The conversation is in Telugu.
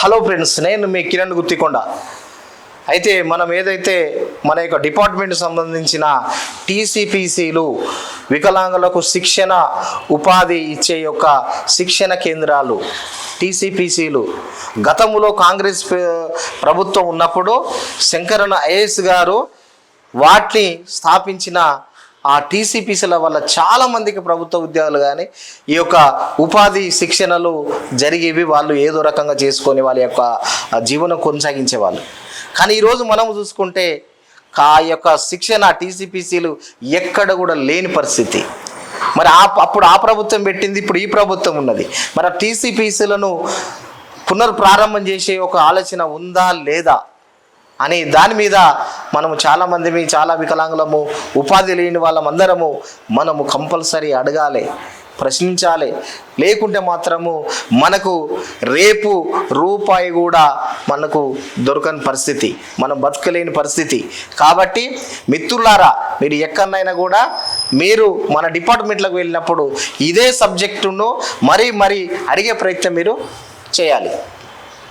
హలో ఫ్రెండ్స్ నేను మీ కిరణ్ గుత్తికొండ. అయితే మనం ఏదైతే మన యొక్క డిపార్ట్మెంట్ సంబంధించిన టీసీపీసీలు వికలాంగులకు శిక్షణ ఉపాధి ఇచ్చే యొక్క శిక్షణ కేంద్రాలు టీసీపీసీలు గతంలో కాంగ్రెస్ ప్రభుత్వం ఉన్నప్పుడు శంకరన్న ఐఏఎస్ గారు వాటిని స్థాపించిన ఆ టీసీపీసీల వల్ల చాలా మందికి ప్రభుత్వ ఉద్యోగాలు కానీ ఈ యొక్క ఉపాధి శిక్షణలు జరిగేవి వాళ్ళు ఏదో రకంగా చేసుకొని వాళ్ళ యొక్క జీవనం కొనసాగించేవాళ్ళు. కానీ ఈరోజు మనం చూసుకుంటే ఆ యొక్క శిక్షణ టీసీపీసీలు ఎక్కడ కూడా లేని పరిస్థితి. మరి ఆ అప్పుడు ఆ ప్రభుత్వం పెట్టింది ఇప్పుడు ఈ ప్రభుత్వం ఉన్నది. మరి ఆ టీసీపీసీలను పునర్ప్రారంభం చేసే ఒక ఆలోచన ఉందా లేదా? అని దాని మీద మనము చాలామంది చాలా వికలాంగులము ఉపాధి లేని వాళ్ళమందరము మనము కంపల్సరీ అడగాలి ప్రశ్నించాలి. లేకుంటే మాత్రము మనకు రేపు రూపాయి కూడా మనకు దొరకని పరిస్థితి మనం బతకలేని పరిస్థితి. కాబట్టి మిత్రులారా మీరు ఎక్కడనైనా కూడా మీరు మన డిపార్ట్మెంట్లకు వెళ్ళినప్పుడు ఇదే సబ్జెక్టును మరీ మరీ అడిగే ప్రయత్నం మీరు చేయాలి.